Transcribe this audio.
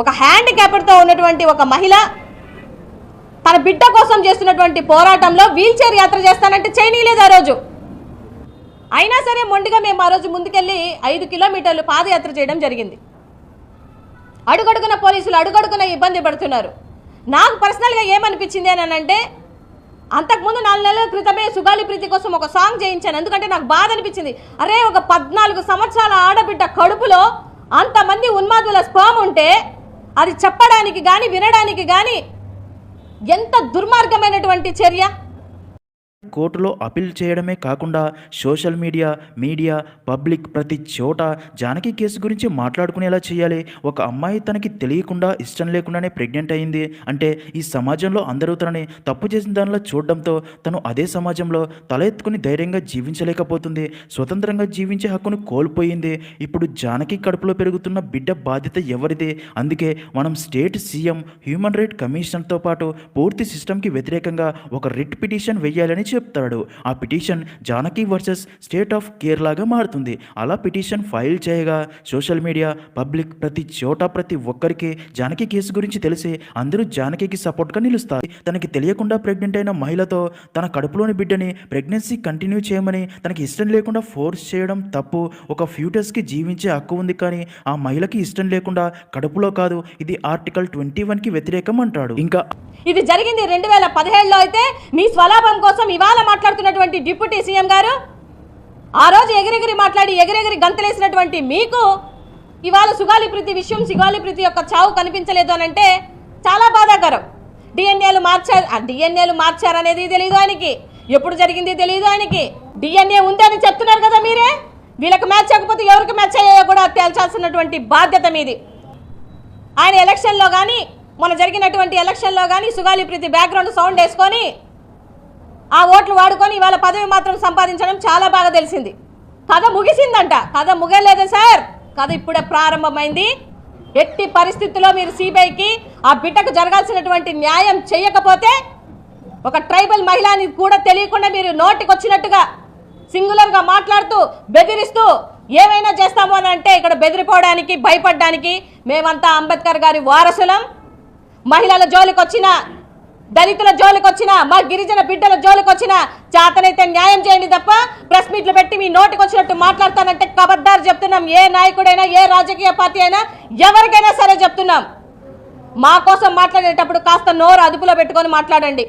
ఒక హ్యాండిక్యాప్డ్తో ఉన్నటువంటి ఒక మహిళ తన బిడ్డ కోసం చేస్తున్నటువంటి పోరాటంలో వీల్ చైర్ యాత్ర చేస్తానంటే చేయనీయలేదు ఆ రోజు. అయినా సరే మొండిగా మేము ఆ రోజు ముందుకెళ్ళి ఐదు కిలోమీటర్లు పాదయాత్ర చేయడం జరిగింది. అడుగడుగున పోలీసులు అడుగడుగున ఇబ్బంది పడుతున్నారు. నాకు పర్సనల్గా ఏమనిపించింది అని అంటే అంతకుముందు నాలుగు నెలల క్రితమే సుగాలి ప్రీతి కోసం ఒక సాంగ్ చేయించాను. ఎందుకంటే నాకు బాధ అనిపించింది. అరే ఒక పద్నాలుగు సంవత్సరాల ఆడబిడ్డ కడుపులో అంతమంది ఉన్మాదుల స్పామ్ ఉంటే అది చెప్పడానికి కానీ వినడానికి కానీ ఎంత దుర్మార్గమైనటువంటి చర్య? కోర్టులో అపీల్ చేయడమే కాకుండా సోషల్ మీడియా మీడియా పబ్లిక్ ప్రతి చోట జానకి కేసు గురించి మాట్లాడుకునేలా చేయాలి. ఒక అమ్మాయి తనకి తెలియకుండా ఇష్టం లేకుండానే ప్రెగ్నెంట్ అయింది. అంటే ఈ సమాజంలో అందరూ తనని తప్పు చేసిన దానిలో చూడడంతో తను అదే సమాజంలో తలెత్తుకుని ధైర్యంగా జీవించలేకపోతుంది. స్వతంత్రంగా జీవించే హక్కును కోల్పోయింది. ఇప్పుడు జానకి కడుపులో పెరుగుతున్న బిడ్డ బాధ్యత ఎవరిది? అందుకే మనం స్టేట్ సీఎం హ్యూమన్ రైట్ కమిషన్తో పాటు పూర్తి సిస్టమ్కి వ్యతిరేకంగా ఒక రిట్ పిటిషన్ వెయ్యాలని చెప్తాడు. ఆ petition Janaki versus state of కేరళగా మారుతుంది. అలా పిటిషన్ ఫైల్ చేయగా సోషల్ మీడియా పబ్లిక్ ప్రతి చోట ప్రతి ఒక్కరికి జానకి కేసు గురించి తెలిసి అందరూ జానకికి సపోర్ట్గా నిలుస్తారు. తనకి తెలియకుండా ప్రెగ్నెంట్ అయిన మహిళతో తన కడుపులోని బిడ్డని ప్రెగ్నెన్సీ కంటిన్యూ చేయమని తనకి ఇష్టం లేకుండా ఫోర్స్ చేయడం తప్పు. ఒక ఫ్యూటర్స్కి జీవించే హక్కు ఉంది కానీ ఆ మహిళకి ఇష్టం లేకుండా కడుపులో కాదు ఇది ఆర్టికల్ ట్వంటీ వన్కి వ్యతిరేకం అంటాడు. ఇంకా ఇది జరిగింది రెండు వేల పదిహేడులో అయితే మీ స్వలాభం కోసం ఇవాళ మాట్లాడుతున్నటువంటి డిప్యూటీ సీఎం గారు ఆ రోజు ఎగిరెగిరి మాట్లాడి ఎగిరెగిరి గంతలేసినటువంటి మీకు ఇవాళ సుగాలి ప్రీతి విషయం సుగాలి ప్రీతి యొక్క చావు కనిపించలేదు అని అంటే చాలా బాధాకరం. డిఎన్ఏలు మార్చారు ఆ డిఎన్ఏలు మార్చారనేది తెలియదు ఆయనకి. ఎప్పుడు జరిగింది తెలియదు ఆయనకి. డిఎన్ఏ ఉందని చెప్తున్నారు కదా మీరే? వీళ్ళకి మ్యాచ్ చేయకపోతే ఎవరికి మ్యాచ్ అయ్యాయో కూడా తేల్చాల్సినటువంటి బాధ్యత మీది. ఆయన ఎలక్షన్లో కానీ మొన్న జరిగినటువంటి ఎలక్షన్లో కానీ సుగాలి ప్రీతి బ్యాక్గ్రౌండ్ సౌండ్ వేసుకొని ఆ ఓట్లు వాడుకొని ఇవాళ పదవి మాత్రం సంపాదించడం చాలా బాగా తెలిసింది. కథ ముగిసిందంట. కథ ముగలేదు సార్. కథ ఇప్పుడే ప్రారంభమైంది. ఎట్టి పరిస్థితుల్లో మీరు సిబిఐకి ఆ బిడ్డకు జరగాల్సినటువంటి న్యాయం చేయకపోతే ఒక ట్రైబల్ మహిళని కూడా తెలియకుండా మీరు నోటికొచ్చినట్టుగా సింగులర్గా మాట్లాడుతూ బెదిరిస్తూ ఏమైనా చేస్తాము అని అంటే ఇక్కడ బెదిరిపోవడానికి భయపడడానికి మేమంతా అంబేద్కర్ గారి వారసులం. మహిళల జోలికి వచ్చిన దళితుల జోలికి వచ్చినా మా గిరిజన బిడ్డల జోలికి చేతనైతే న్యాయం చేయండి తప్ప ప్రెస్ మీట్లు పెట్టి మీ నోటికి వచ్చినట్టు మాట్లాడతానంటే కబద్దారు చెప్తున్నాం. ఏ నాయకుడైనా ఏ రాజకీయ పార్టీ అయినా ఎవరికైనా సరే చెప్తున్నాం. మా కోసం మాట్లాడేటప్పుడు కాస్త నోరు అదుపులో పెట్టుకొని మాట్లాడండి.